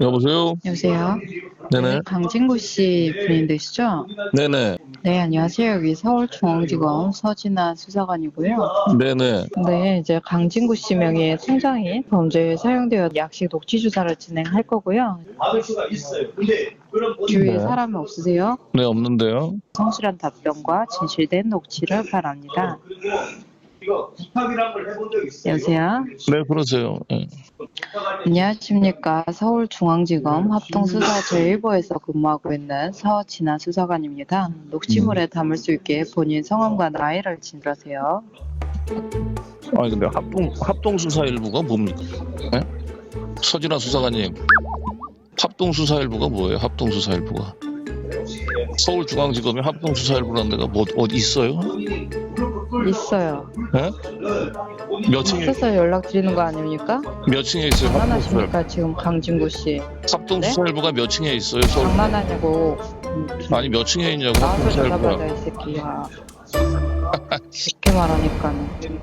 여보세요? 여보세요. 네네. 강진구 씨 부인 되시죠? 네네. 네, 안녕하세요. 여기 서울중앙지검 서진아 수사관이고요. 네네. 네, 이제 강진구 씨 명의의 통장인 범죄에 사용되어 약식 녹취 조사를 진행할 거고요. 받을 수가 있어요. 근데 그런 주위에 네. 사람이 없으세요? 네, 없는데요. 성실한 답변과 진실된 녹취를 바랍니다. 그리고 여보세요? 네, 그러세요. 예. 안녕하십니까. 서울중앙지검 합동수사 제1부에서 근무하고 있는 서진아 수사관입니다. 녹취물에 담을 수 있게 본인 성함과 나이를 진술하세요. 아니, 근데 합동, 합동 수사 일부가 뭡니까? 예? 서진아 수사관님. 합동 수사 일부가 뭐예요? 합동 수사 일부가. 서울중앙지검에 합동 수사 일부라는 데가 뭐, 어디 있어요? 있어요. 예? 몇 층에, 있어서 연락 드리는 거 아닙니까? 몇 층에 있어요? 장난하십니까 지금 강진구 씨? 합동수사일부가 몇 층에 있어요? 서울. 장난하냐고 아니, 몇 층에 있냐고, 나한테. 대답하자 이 새끼야. 이렇게 말하니까는